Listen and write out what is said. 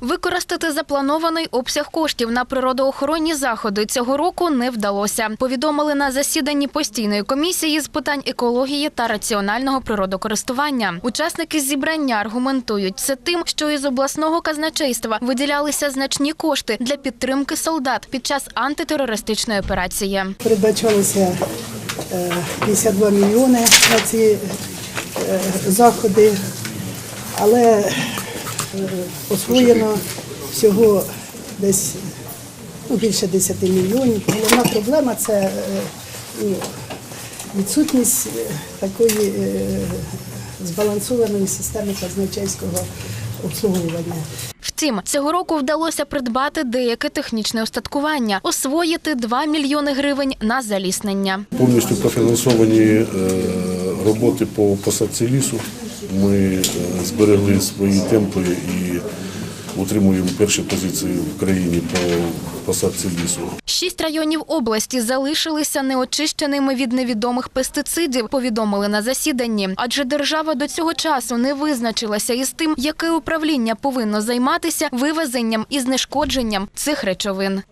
Використати запланований обсяг коштів на природоохоронні заходи цього року не вдалося. Повідомили на засіданні постійної комісії з питань екології та раціонального природокористування. Учасники зібрання аргументують це тим, що із обласного казначейства виділялися значні кошти для підтримки солдат під час антитерористичної операції. Передбачалося е, 52 мільйони на ці е, заходи, але е, освоєно всього десь ну, більше 10 мільйонів. Головна проблема це е, ну, відсутність е, такої е, збалансованої системи казначейського обслуговування. Втім, цього року вдалося придбати деяке технічне устаткування, освоїти 2 мільйони гривень на заліснення. Повністю профінансовані роботи по посадці лісу. Ми е, зберегли свої темпи і утримуємо перші позиції в країні по посадці лісу. Шість районів області залишилися неочищеними від невідомих пестицидів, повідомили на засіданні. Адже держава до цього часу не визначилася із тим, яке управління повинно займатися вивезенням і знешкодженням цих речовин.